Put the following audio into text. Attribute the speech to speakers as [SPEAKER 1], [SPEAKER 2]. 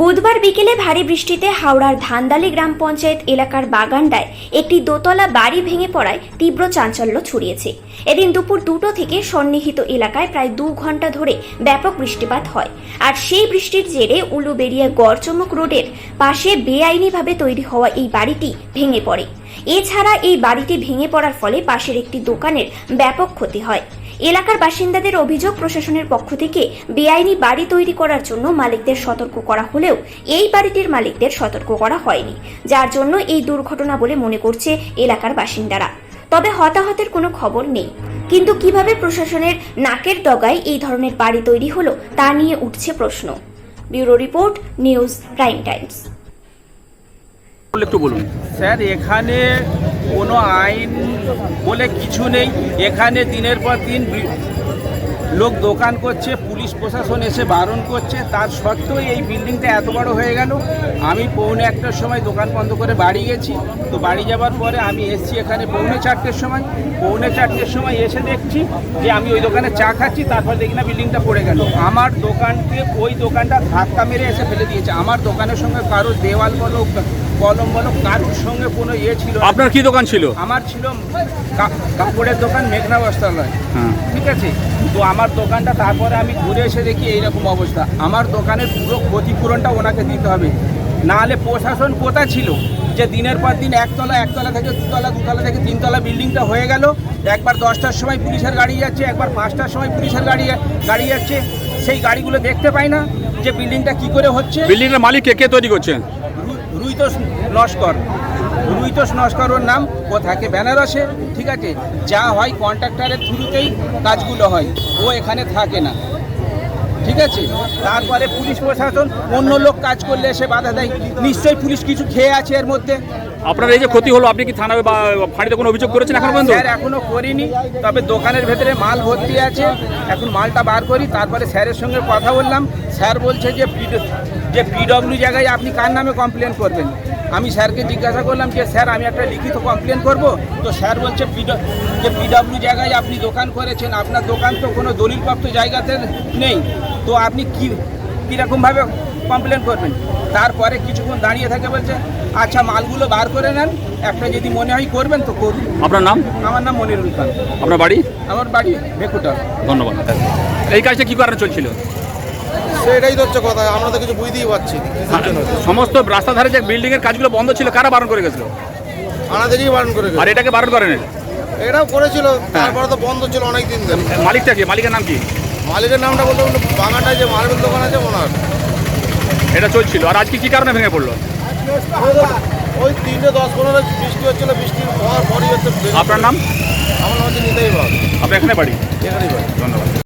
[SPEAKER 1] বুধবার বিকেলে ভারী বৃষ্টিতে হাওড়ার ধান্দালি গ্রাম পঞ্চায়েত এলাকার বাগানডায় একটি দোতলা বাড়ি ভেঙে পড়ায় তীব্র চাঞ্চল্য ছড়িয়েছে। এদিন দুপুর দুটো থেকে সন্নিহিত এলাকায় প্রায় দু ঘণ্টা ধরে ব্যাপক বৃষ্টিপাত হয়। আর সেই বৃষ্টির জেরে উলুবেড়িয়া গড়চমক রোডের পাশে বেআইনিভাবে তৈরি হওয়া এই বাড়িটি ভেঙে পড়ে। এছাড়া এই বাড়িটি ভেঙে পড়ার ফলে পাশের একটি দোকানের ব্যাপক ক্ষতি হয়। এলাকার বাসিন্দাদের অভিযোগ প্রশাসনের পক্ষ থেকে বেআইনি বাড়ি তৈরি করার জন্য মালিকদের সতর্ক করা হলেও এই বাড়িটির মালিকদের সতর্ক করা হয়নি, যার জন্য এই দুর্ঘটনা বলে মনে করছে এলাকার বাসিন্দারা। তবে হতাহতের কোনো খবর নেই। কিন্তু কীভাবে প্রশাসনের নাকের ডগায় এই ধরনের বাড়ি তৈরি হলো তা নিয়ে উঠছে প্রশ্ন। Bureau report, news, prime times.
[SPEAKER 2] একটু বলুন।
[SPEAKER 3] স্যার, এখানে কোনো আইন বলে কিছু নেই। এখানে দিনের পর দিন লোক দোকান করছে, পুলিশ প্রশাসন এসে বারণ করছে। তার সত্ত্বেও এই বিল্ডিংটা এত বড় হয়ে গেল। আমি পৌনে একটার সময় দোকান বন্ধ করে বাড়ি গেছি। তো বাড়ি যাবার পরে আমি এসছি এখানে পৌনে চারটের সময়। পৌনে চারটের সময় এসে দেখছি যে আমি ওই দোকানে চা খাচ্ছি, তারপর দেখি না বিল্ডিংটা পড়ে গেল। আমার দোকানকে ওই দোকানটা ধাক্কা মেরে এসে ফেলে দিয়েছে। আমার দোকানের সঙ্গে কারও দেওয়াল বলো কলম বলো কারোর সঙ্গে কোনো ইয়ে ছিল না।
[SPEAKER 2] আপনার কি দোকান ছিল?
[SPEAKER 3] আমার ছিল কা- কাপড়ের দোকান মেঘনা বস্ত্রালয়।
[SPEAKER 2] হ্যাঁ।
[SPEAKER 3] ঠিক আছে? তো আমার দোকানটা তারপরে আমি ঘুরে এসে দেখি এইরকম অবস্থা। আমার দোকানের পুরো ক্ষতিপূরণটা ওনাকে দিতে হবে। নাহলে প্রশাসন কোথায় ছিল? যে দিনের পর দিন একতলা একতলা থেকে দুতলা দুতলা থেকে তিনতলা বিল্ডিংটা হয়ে গেল। একবার দশটার সময় পুলিশের গাড়ি যাচ্ছে একবার পাঁচটার সময় পুলিশের গাড়ি গাড়ি যাচ্ছে। সেই গাড়িগুলো দেখতে পাই না যে বিল্ডিংটা কি করে হচ্ছে।
[SPEAKER 2] বিল্ডিং এর মালিক কে কে তৈরি করছেন
[SPEAKER 3] রুইতোষ নস্কর। রুইতোষ নস্কর ওর নাম ও থাকে বেনারসে। ঠিক আছে? যা হয় কন্ট্রাক্টরের থ্রুতেই কাজগুলো হয়। ও এখানে থাকে না। ঠিক আছে? তারপরে পুলিশ প্রশাসন অন্য লোক কাজ করলে এসে বাধা দেয়। নিশ্চয়ই পুলিশ কিছু খেয়ে আছে এর মধ্যে।
[SPEAKER 2] আপনার এই যে ক্ষতি হলো, আপনি কি থানায় বা ফাঁড়িতে কোনো অভিযোগ করেছেন এখন পর্যন্ত?
[SPEAKER 3] স্যার, এখনও করিনি। তবে দোকানের ভেতরে মাল ভর্তি আছে। এখন মালটা বার করি, তারপরে স্যারের সঙ্গে কথা বললাম। স্যার বলছে যে যে পিডব্লিউ জায়গায় আপনি কার নামে কমপ্লেন করবেন? আমি স্যারকে জিজ্ঞাসা করলাম যে, স্যার, আমি একটা লিখিত কমপ্লেন করব? তো স্যার বলছে যে পিডব্লিউ জায়গায় আপনি দোকান করেছেন, আপনার দোকান তো কোনো দলিলপ্রাপ্ত জায়গাতে নেই। তো আপনি কি কীরকমভাবে কমপ্লেন করবেন? তারপরে কিছুক্ষণ দাঁড়িয়ে থাকে বলছে আচ্ছা মালগুলো বার করে নেন। একটা যদি মনে হয় করবেন তো করুন।
[SPEAKER 2] আপনার নাম?
[SPEAKER 3] আমার নাম মনিরুল খান।
[SPEAKER 2] আপনার বাড়ি?
[SPEAKER 3] আমার বাড়ি ভেকুটা।
[SPEAKER 2] ধন্যবাদ। এই কাজটা কি কারণে চলছিল?
[SPEAKER 4] সেটাই তো হচ্ছে কথা আমরা তো কিছু বুঝতেই পারছি হচ্ছে।
[SPEAKER 2] সমস্ত রাস্তা ধারে যে বিল্ডিং এর কাজগুলো বন্ধ ছিল কারা বারণ করে গেছিল?
[SPEAKER 4] থানা বারণ করে।
[SPEAKER 2] আর এটাকে বারণ করেন?
[SPEAKER 4] এটাও করেছিল তারপরে তো বন্ধ ছিল অনেক দিন ধরে।
[SPEAKER 2] মালিকটা কি? মালিকের নাম কি?
[SPEAKER 4] মালিকের নামটা বলতে বলতে বাগানটায় যে মার্বেল দোকান আছে ওনার।
[SPEAKER 2] এটা চলছিল। আর আজকে কি কারণে ভেঙে পড়ল?
[SPEAKER 4] ওই তিনটে দশ পনেরো বৃষ্টি হচ্ছিল বৃষ্টি হওয়ার পরই হচ্ছে
[SPEAKER 2] আপনার নাম?
[SPEAKER 4] আমার নাম হচ্ছে নিতাই বাবু
[SPEAKER 2] আপনি এখানে বাড়ি?
[SPEAKER 4] এখানেই বাড়ি।
[SPEAKER 2] ধন্যবাদ।